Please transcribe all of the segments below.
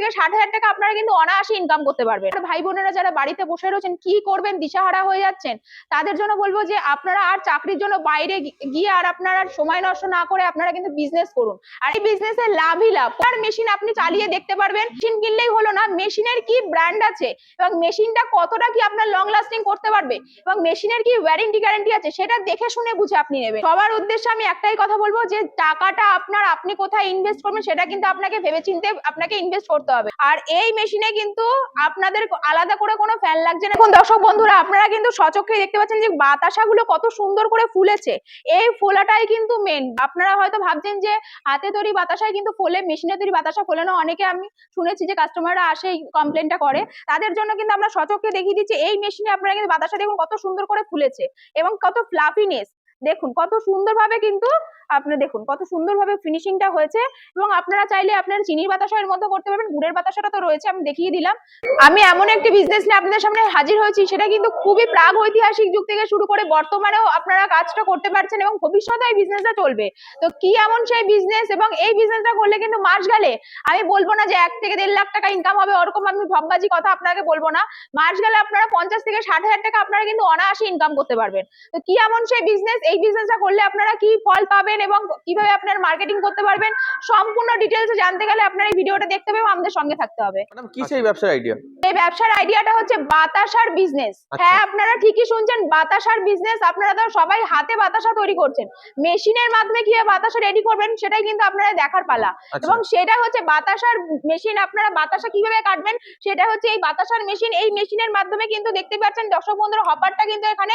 থেকে ষাট হাজার টাকা আপনারা কিন্তু অনায়াসে ইনকাম করতে পারবেন। ভাই বোনেরা যারা বাড়িতে বসে রয়েছেন, কি করবেন? দিশাহারা হয়ে যাচ্ছেন। তাদের জন্য বলব যে, আপনারা আর চাকরির জন্য বাইরে গিয়ে আর আপনারা সময় নষ্ট না করে আপনারা কিন্তু বিজনেস করুন। আর এই বিজনেসে লাভই লাভ। আর মেশিন আপনি চালিয়ে দেখতে পারবেন। মেশিন কিনলেই হলো না মেশিনের কি ব্র্যান্ড আছে? এবং মেশিনটা কতটা কি আপনার লং লাস্টিং করতে পারবে? এবং মেশিনের কি ওয়ারেন্টি গ্যারান্টি আছে? সেটা দেখে শুনে বুঝে আপনি নেবেন। সবার উদ্দেশ্যে আমি একটাই কথা বলব যে, টাকাটা আপনার, আপনি কোথায় ইনভেস্ট করবেন সেটা কিন্তু আপনাকে ভেবেচিন্তে আপনাকে ইনভেস্ট করতে হবে। আর এই মেশিনে কিন্তু আপনাদের আলাদা করে কোনো ফ্যান লাগছে না। এখন দর্শক বন্ধুরা, আপনারা কিন্তু সচক্ষে দেখতে পাচ্ছেন যে বাতাসাগুলো কত সুন্দর করে ফুলেছে। এই ফোলাটাই কিন্তু মেন আপনারা হয়তো ভাবছেন যে হাতে তৈরি বাতাসায় কিন্তু ফোলে মেশিনে তৈরি বাতাসা ফোলে না অনেকে আমি শুনেছি যে কাস্টমাররা আসে এই কমপ্লেনটা করে। তাদের জন্য কিন্তু আমরা সচক্ষে দেখিয়ে দিচ্ছি, এই মেশিনে আপনারা কিন্তু বাতাসা দেখুন কত সুন্দর করে ফুলেছে এবং কত ফ্লাফিনেস দেখুন কত সুন্দরভাবে কিন্তু আপনি দেখুন কত সুন্দরভাবে ফিনিশিংটা হয়েছে এবং আপনারা চাইলে আপনার চিনির বাতাসা এর মধ্যে করতে পারবেন, গুড়ের বাতাসাটা তো রয়েছে, আমি দেখিয়ে দিলাম। আমি এমন একটি বিজনেস নিয়ে আপনাদের সামনে হাজির হয়েছি, সেটা কিন্তু খুবই প্রাগ ঐতিহাসিক যুগ থেকে শুরু করে বর্তমানেও আপনারা কাজটা করতে পারছেন এবং ভবিষ্যতে এই বিজনেসটা চলবে। তো কি এমন সেই বিজনেস এবং এই বিজনেসটা করলে কিন্তু মাস গেলে আমি বলব না যে এক থেকে দেড় লাখ টাকা ইনকাম হবে, ওরকম আমি ভববাজি কথা আপনাকে বলব না। মাস গেলে আপনারা পঞ্চাশ থেকে ষাট হাজার টাকা আপনারা কিন্তু অনায়াসে ইনকাম করতে পারবেন। তো কি এমন সেই বিজনেস এই বিজনেসটা করলে আপনারা কি ফল পাবেন এবং কীভাবে আপনার মার্কেটিং করতে পারবেন সম্পূর্ণ ডিটেলস জানতে গেলে আপনার এই ভিডিওটা দেখতে হবে এবং আমাদের সঙ্গে থাকতে হবে। ম্যাডাম কি সেই ব্যবসার আইডিয়া এই ব্যবসার আইডিয়াটা হচ্ছে বাতাসার বিজনেস আচ্ছা। হ্যাঁ আপনারা ঠিকই শুনছেন বাতাসার বিজনেস আপনারা তো সবাই হাতে বাতাসা তৈরি করছেন। মেশিনের মাধ্যমে কীভাবে বাতাসা রেডি করবেন সেটাই কিন্তু আপনারা দেখার পালা। আচ্ছা। এবং সেটা হচ্ছে বাতাসার মেশিন আপনারা বাতাসা কীভাবে কাটবেন সেটা হচ্ছে এই বাতাসার মেশিন এই মেশিনের মাধ্যমে কিন্তু দেখতে পাচ্ছেন দর্শক বন্ধুরা হপারটা কিন্তু এখানে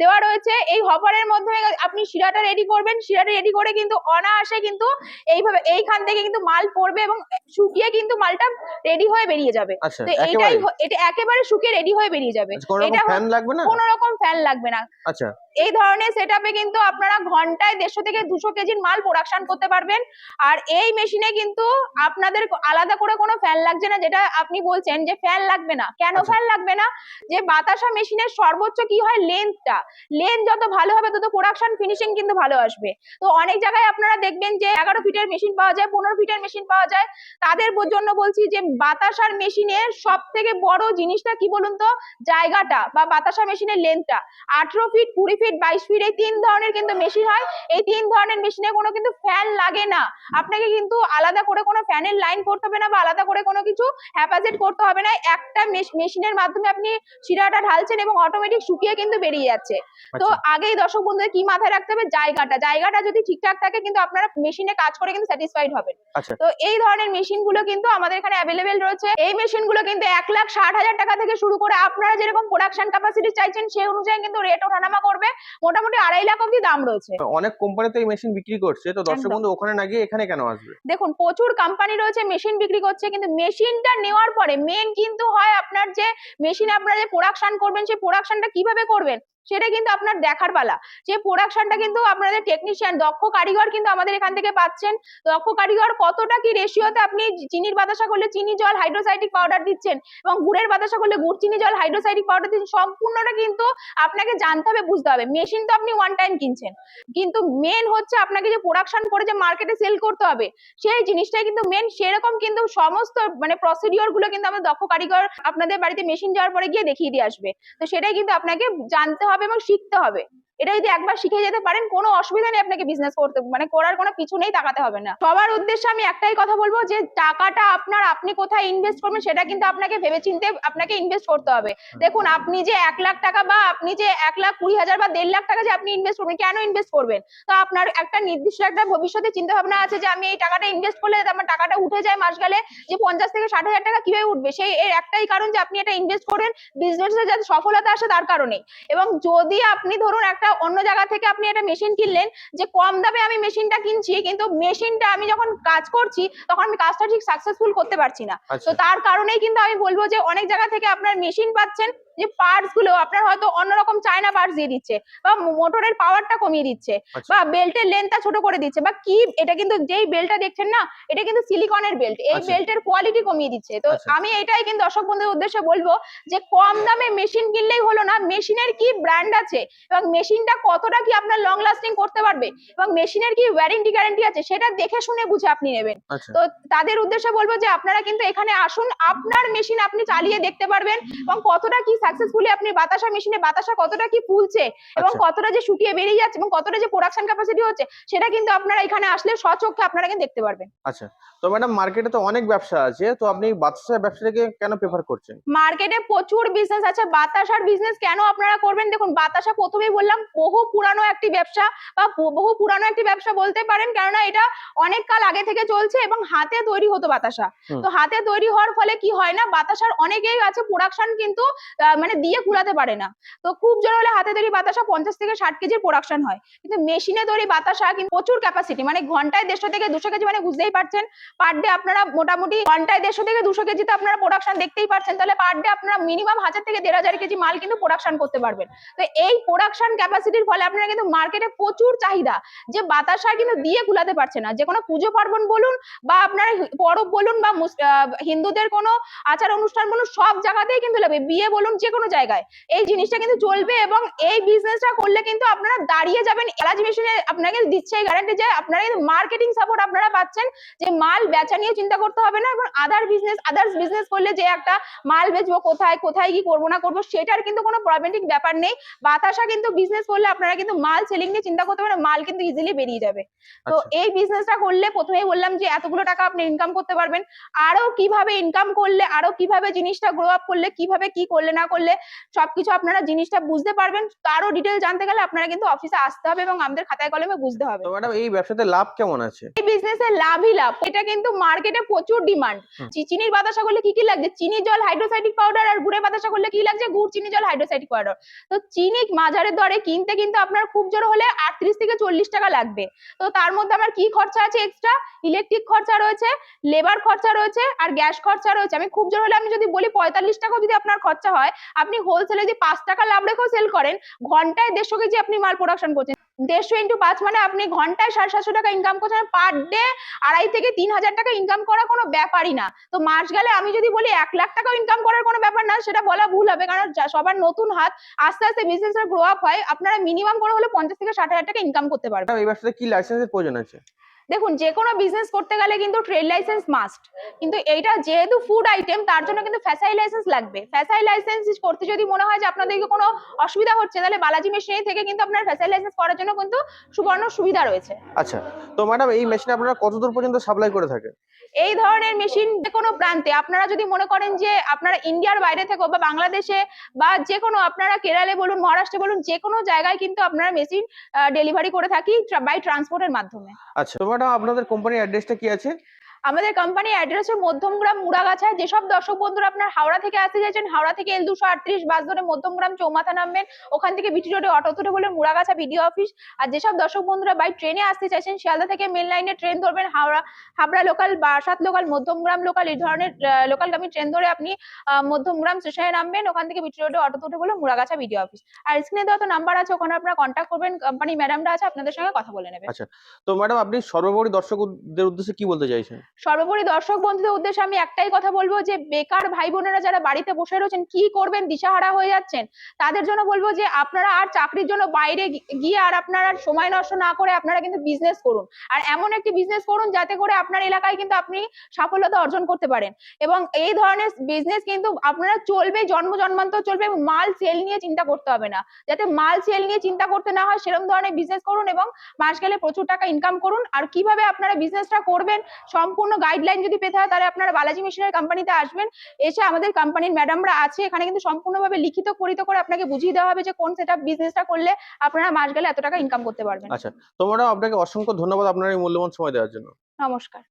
দেওয়া রয়েছে। এই হপারের মাধ্যমে আপনি শিরাটা রেডি করবেন শিরাটা রেডি করে কিন্তু অনায়াসে কিন্তু এইভাবে এইখান থেকে কিন্তু মাল পড়বে এবং শুকিয়ে কিন্তু মালটা রেডি হয়ে বেরিয়ে যাবে। আচ্ছা তো এইটাই এটা একেবারে শুকিয়ে রেডি হয়ে বেরিয়ে যাবে। আচ্ছা, এটা হ- ফ্যান লাগবে না? কোনো রকম ফ্যান লাগবে না। আচ্ছা। এই ধরনের সেটআপে কিন্তু আপনারা ঘন্টায় দেড়শো থেকে দুশো কেজির মাল প্রোডাকশন করতে পারবেন। আর এই মেশিনে কিন্তু আপনাদের আলাদা করে কোনো ফ্যান লাগছে না যেটা আপনি বলছেন যে ফ্যান লাগবে না। কেন আচ্ছা। ফ্যান লাগবে না? যে বাতাসা মেশিনের সর্বোচ্চ কি হয়? লেন্থটা লেন্থ যত ভালো হবে তত প্রোডাকশন ফিনিশিং কিন্তু ভালো আসবে। তো অনেক জায়গায় আপনারা দেখবেন যে এগারো ফিটের মেশিন পাওয়া যায় পনেরো ফিটের মেশিন পাওয়া যায়। তাদের জন্য বলছি যে বাতাসার মেশিনের সব থেকে বড় জিনিসটা কি বলুন তো? জায়গাটা বা বাতাসা মেশিনের লেন্থটা আঠেরো ফিট কুড়ি ফিট বাইশ ফিট এই তিন ধরনের কিন্তু মেশিন হয়। এই তিন ধরনের মেশিনে কোনো কিন্তু ফ্যান লাগে না। আপনাকে কিন্তু আলাদা করে কোনো ফ্যানের লাইন করতে হবে না বা আলাদা করে কোনো কিছু হ্যাপাজেট করতে হবে না। একটা মেশিনের মাধ্যমে আপনি শিরাটা ঢালছেন এবং অটোমেটিক শুকিয়ে কিন্তু বেরিয়ে যাচ্ছে। তো আচ্ছা। আগেই দর্শক বন্ধুদের কি মাথায় রাখতে হবে? জায়গাটা। জায়গাটা যদি ঠিকঠাক থাকে কিন্তু আপনারা মেশিনে কাজ করে কিন্তু স্যাটিসফাইড হবেন। আচ্ছা। তো এই ধরনের মেশিনগুলো কিন্তু আমাদের এখানে অ্যাভেলেবেল রয়েছে। এই মেশিনগুলো কিন্তু এক লাখ ষাট হাজার টাকা থেকে শুরু করে আপনারা যেরকম প্রোডাকশন ক্যাপাসিটি চাইছেন সেই অনুযায়ী কিন্তু রেট ওঠানামা করবে। মোটামুটি আড়াই লাখ অব্দি দাম রয়েছে। অনেক কোম্পানি তো এই মেশিন বিক্রি করছে তো দর্শক বন্ধু ওখানে না গিয়ে এখানে কেন আসবে? দেখুন প্রচুর কোম্পানি রয়েছে মেশিন বিক্রি করছে কিন্তু মেশিনটা নেওয়ার পরে মেন কিন্তু হয় আপনার যে মেশিন আপনারা যে প্রোডাকশন করবেন সেই প্রোডাকশনটা কীভাবে করবেন? সেটা কিন্তু আপনার দেখার পালা। যে প্রোডাকশনটা কিন্তু আপনাদের টেকনিশিয়ান দক্ষ কারিগর কিন্তু আমাদের এখান থেকে পাচ্ছেন। দক্ষ কারিগর কতটা কি রেশিওতে আপনি চিনির বাতাসা করলে চিনি জল হাইড্রোসাইটিক পাউডার দিচ্ছেন এবং গুড়ের বাতাসা করলে গুড়, চিনি জল হাইড্রোসাইটিক পাউডার দিচ্ছেন, সম্পূর্ণটা কিন্তু আপনাকে জানতে হবে, বুঝতে হবে। মেশিন তো আপনি ওয়ান টাইম কিনছেন। কিন্তু মেন হচ্ছে আপনাকে যে প্রোডাকশন করে যে মার্কেটে সেল করতে হবে, সেই জিনিসটাই কিন্তু মেন সেরকম কিন্তু সমস্ত মানে প্রসিডিওরগুলো কিন্তু আমাদের দক্ষ কারিগর আপনাদের বাড়িতে মেশিন যাওয়ার পরে গিয়ে দেখিয়ে দিয়ে আসবে। তো সেটাই কিন্তু আপনাকে জানতে হবে। এবং শিখতে হবে। এটা যদি একবার শিখে যেতে পারেন কোনো অসুবিধা নেই আপনাকে বিজনেস করতে। মানে করার কোনো পিছু নেই তাকাতে হবে না। সবার উদ্দেশ্যে আমি একটাই কথা বলব যে টাকাটা আপনার আপনি কোথায় ইনভেস্ট করবেন সেটা কিন্তু আপনাকে ভেবেচিন্তে আপনাকে ইনভেস্ট করতে হবে। দেখুন আপনি যে এক লাখ টাকা বা আপনি যে এক লাখ কুড়ি হাজার বা দেড় লাখ টাকা যে আপনি ইনভেস্ট করবেন কেন ইনভেস্ট করবেন? তো আপনার একটা নির্দিষ্ট একটা ভবিষ্যতে চিন্তা ভাবনা আছে যে আমি এই টাকাটা ইনভেস্ট করলে আমার টাকাটা উঠে যায় মাস গেলে যে পঞ্চাশ থেকে ষাট হাজার টাকা কীভাবে উঠবে? সেই এর একটাই কারণ যে আপনি এটা ইনভেস্ট করেন বিজনেসে যাতে সফলতা আসে তার কারণে। এবং যদি আপনি ধরুন একটা অন্য জায়গা থেকে আপনি একটা মেশিন কিনলেন যে কম দামে আমি মেশিনটা কিনছি কিন্তু মেশিনটা আমি যখন কাজ করছি তখন আমি কাজটা ঠিক সাকসেসফুল করতে পারছি না। তো আচ্ছা তার কারণেই কিন্তু আমি বলব যে অনেক জায়গা থেকে আপনার মেশিন পাচ্ছেন যে পার্টসগুলো আপনার হয়তো অন্যরকম চায়না পার্টস দিয়ে দিচ্ছে বা মোটরের পাওয়ারটা কমিয়ে দিচ্ছে আচ্ছা। বা বেল্টের লেন্থটা ছোট করে দিচ্ছে বা কি এটা কিন্তু যেই বেল্টটা দেখছেন না এটা কিন্তু সিলিকনের বেল্ট এই আচ্ছা। বেল্টের কোয়ালিটি কমিয়ে দিচ্ছে তো আচ্ছা। আমি এটাই কিন্তু দর্শক বন্ধুদের উদ্দেশ্যে বলব যে কম দামে মেশিন কিনলেই হলো না মেশিনের কি ব্র্যান্ড আছে এবং মেশিনটা কতটা কি আপনার লং লাস্টিং করতে পারবে এবং মেশিনের কি ওয়ারেন্টি গ্যারান্টি আছে সেটা দেখে শুনে বুঝে আপনি নেবেন আচ্ছা তো তাদের উদ্দেশ্যে বলব যে আপনারা কিন্তু এখানে আসুন আপনার মেশিন আপনি চালিয়ে দেখতে পারবেন এবং কতটা কি সাকসেসফুলি আপনি বাতাসা মেশিনে বাতাসা কতটা কি ফুলছে এবং আচ্ছা। কতটা যে শুকিয়ে বেরিয়ে যাচ্ছে এবং কতটা যে প্রোডাকশন ক্যাপাসিটি হচ্ছে সেটা কিন্তু আপনারা এখানে আসলে সচক্ষে আপনারা কিন্তু দেখতে পারবেন। আচ্ছা তো ম্যাডাম মার্কেটে তো অনেক ব্যবসা আছে তো আপনি বাচ্চা ব্যবসাটাকে কেন প্রেফার করছেন? মার্কেটে প্রচুর বিজনেস আছে বাতাসার বিজনেস কেন আপনারা করবেন? দেখুন বাতাসা প্রথমেই বললাম বহু পুরানো একটি ব্যবসা বা বহু পুরানো একটি ব্যবসা বলতে পারেন কেননা এটা অনেক কাল আগে থেকে চলছে এবং হাতে তৈরি হতো বাতাসা। তো হাতে তৈরি হওয়ার ফলে কি হয় না বাতাসার অনেকেই আছে প্রোডাকশন কিন্তু মানে দিয়ে কুলাতে পারে না। তো খুব জোর হলে হাতে তৈরি বাতাসা পঞ্চাশ থেকে ষাট কেজির প্রোডাকশন হয়। কিন্তু মেশিনে তৈরি বাতাসা কিন্তু প্রচুর ক্যাপাসিটি মানে ঘন্টায় দেড়শো থেকে দুশো কেজি মানে বুঝতেই পারছেন পার ডে আপনারা মোটামুটি ঘন্টায় দেড়শো থেকে দুশো কেজিতে আপনারা প্রোডাকশন দেখতেই পাচ্ছেন তাহলে পার ডে আপনারা মিনিমাম হাজার থেকে দেড় হাজার কেজি মাল কিন্তু প্রোডাকশন করতে পারবেন। তো এই প্রোডাকশন ক্যাপাসিটির ফলে আপনারা কিন্তু মার্কেটে প্রচুর চাহিদা, যে বাতাসা কিন্তু দিয়ে কুলাতে পারছে না। যে কোনো পুজো পার্বণ বলুন বা আপনার পরব বলুন বা হিন্দুদের কোনো আচার অনুষ্ঠান বলুন, সব জায়গাতেই কিন্তু লাগবে বিয়ে বলুন যে কোনো জায়গায়। এই জিনিসটা কিন্তু চলবে এবং এই বিজনেসটা করলে কিন্তু আপনারা দাঁড়িয়ে যাবেন। এলাচ মেশিনে আপনাকে দিচ্ছে এই গ্যারান্টি যে আপনারা কিন্তু মার্কেটিং সাপোর্ট আপনারা পাচ্ছেন। যে মাল বেচা নিয়ে চিন্তা করতে হবে না এবং আদার বিজনেস আদার্স বিজনেস করলে যে একটা মাল বেচবো কোথায় কোথায় কি করব না করব সেটার কিন্তু কোনো প্রবলেমেটিক ব্যাপার নেই। বাতাসা কিন্তু বিজনেস করলে আপনারা কিন্তু মাল সেলিং নিয়ে চিন্তা করতে পারেন মাল কিন্তু ইজিলি বেরিয়ে যাবে। তো আচ্ছা। এই বিজনেসটা করলে প্রথমেই বললাম যে এতগুলো টাকা আপনি ইনকাম করতে পারবেন। আরও কীভাবে ইনকাম করলে আরও কীভাবে জিনিসটা গ্রো আপ করলে কীভাবে কি করলে না করলে সবকিছু আপনারা জিনিসটা বুঝতে পারবেন। তারও ডিটেল জানতে গেলে আপনারা কিন্তু অফিসে আসতে হবে এবং আমাদের খাতায় কলমে বুঝতে হবে। তো ম্যাডাম এই ব্যবসাতে লাভ কেমন আছে? এই বিজনেসের লাভই লাভ। এটা কিন্তু মার্কেটে প্রচুর ডিমান্ড চিনির বাতাসা করলে কি কি লাগছে? চিনি জল হাইড্রোসাইটিক পাউডার আর গুড়ের বাতাসা করলে কি লাগছে? গুড় চিনি জল হাইড্রোসাইটিক পাউডার তো চিনি মাঝারের দরে কিনতে কিন্তু আপনার খুব জোর হলে আটত্রিশ থেকে চল্লিশ টাকা লাগবে। তো তার মধ্যে আমার কি খরচা আছে এক্সট্রা ইলেকট্রিক খরচা রয়েছে লেবার খরচা রয়েছে আর গ্যাস খরচা রয়েছে। আমি খুব জোর হলে আমি যদি বলি পঁয়তাল্লিশ টাকাও যদি আপনার খরচা হয় আপনি হোলসেলে যদি পাঁচ টাকা লাভ রেখেও সেল করেন, ঘন্টায় দেড়শো কেজি আপনি মাল প্রোডাকশন করছেন। দেড়শো ইন্টু পাঁচ মানে আপনি ঘন্টায় সাড়ে সাতশো টাকা ইনকাম করছেন পার ডে আড়াই থেকে তিন হাজার টাকা ইনকাম করা কোনো ব্যাপারই না। তো মাস গেলে আমি যদি বলি এক লাখ টাকা ইনকাম করার কোনো ব্যাপার না, সেটা বলা ভুল হবে, কারণ সবার নতুন হাত, আস্তে আস্তে বিজনেসটা গ্রো আপ হয়, আপনারা মিনিমাম করে হলে পঞ্চাশ থেকে ষাট হাজার টাকা ইনকাম করতে পারবেন। এই ব্যবসাতে কি লাইসেন্সের প্রয়োজন আছে? দেখুন যে কোনো বিজনেস করতে গেলে কিন্তু ট্রেড লাইসেন্স মাস্ট কিন্তু এইটা যেহেতু ফুড আইটেম তার জন্য কিন্তু ফ্যাসাই লাইসেন্স লাগবে। ফ্যাসাই লাইসেন্স করতে যদি মনে হয় যে আপনাদেরকে কোনো অসুবিধা হচ্ছে তাহলে বালাজি মেশিনারি থেকে কিন্তু আপনার ফ্যাসাই লাইসেন্স করার জন্য কিন্তু সুবর্ণ সুবিধা রয়েছে। আচ্ছা তো ম্যাডাম এই মেশিন আপনারা কতদূর পর্যন্ত সাপ্লাই করে থাকেন? এই ধরনের মেশিন যে কোনো প্রান্তে আপনারা যদি মনে করেন যে আপনারা ইন্ডিয়ার বাইরে থেকে বা বাংলাদেশে বা যে কোনো আপনারা কেরালে বলুন মহারাষ্ট্রে বলুন যে কোনো জায়গায় কিন্তু আপনারা মেশিন ডেলিভারি করে থাকি বাই ট্রান্সপোর্টের মাধ্যমে। আচ্ছা ম্যাডাম আপনাদের কোম্পানির অ্যাড্রেসটা কি আছে? আমাদের কোম্পানি অ্যাড্রেস হচ্ছে মধ্যমগ্রাম মুড়াগাছায় যেসব দর্শক বন্ধুরা আপনার হাওড়া থেকে আসতে চাইছেন হাওড়া থেকে এল দুশো আটত্রিশ বাস ধরে মধ্যমগ্রাম চৌমাথা নামবেন, ওখান থেকে বিটি রোডে অটো তুলে বলে মুড়াগাছা বিডিও অফিস আর যেসব দর্শক বন্ধুরা বাই ট্রেনে আসতে চাইছেন, শিয়ালদা থেকে মেন লাইনে ট্রেন ধরবেন, Howrah, Habra local Barasat local Madhyamgram local এই ধরনের লোকালগামী ট্রেন ধরে আপনি মধ্যমগ্রাম স্টেশনে নামবেন, ওখান থেকে বিটি রোডে অটো তুলে বলে মুড়াগাছা বিডিও অফিস আর স্ক্রিনে দেওয়া তো নাম্বার আছে, ওখানে আপনারা কন্ট্যাক্ট করবেন কোম্পানি ম্যাডামরা আছে, আপনাদের সঙ্গে কথা বলে নেবে। তো ম্যাডাম আপনি সর্বোপরি দর্শকদের উদ্দেশ্যে কি বলতে চাইছেন? সর্বোপরি দর্শক বন্ধুদের উদ্দেশ্যে আমি একটাই কথা বলব যে, বেকার ভাই বোনেরা যারা বাড়িতে বসে রয়েছেন, কি করবেন? দিশাহারা হয়ে যাচ্ছেন। তাদের জন্য বলব যে, আপনারা আর চাকরির জন্য বাইরে গিয়ে আর আপনারা সময় নষ্ট না করে আপনারা কিন্তু বিজনেস করুন। আর এমন একটি বিজনেস করুন যাতে করে আপনার এলাকায় কিন্তু আপনি সাফল্যতা অর্জন করতে পারেন। এবং এই ধরনের বিজনেস কিন্তু আপনারা চলবে, জন্ম জন্মান্তর চলবে মাল সেল নিয়ে চিন্তা করতে হবে না। যাতে মাল সেল নিয়ে চিন্তা করতে না হয়, সেরকম ধরনের বিজনেস করুন এবং মাস গেলে প্রচুর টাকা ইনকাম করুন। আর কীভাবে আপনারা বিজনেসটা করবেন, সম্পূর্ণ গাইডলাইন যদি পেতে হয় তাহলে আপনারা বালাজি মিশনের কোম্পানিতে আসবেন। এসে আমাদের কোম্পানির ম্যাডামরা আছে এখানে কিন্তু সম্পূর্ণভাবে লিখিত করিত করে আপনাকে বুঝিয়ে দেওয়া হবে যে কোন সেট বিজনেসটা করলে আপনারা মাস গেলে এত টাকা ইনকাম করতে পারবেন। আচ্ছা তো ম্যাডাম আপনাকে অসংখ্য ধন্যবাদ আপনার এই মূল্যবান সময় দেওয়ার জন্য। নমস্কার।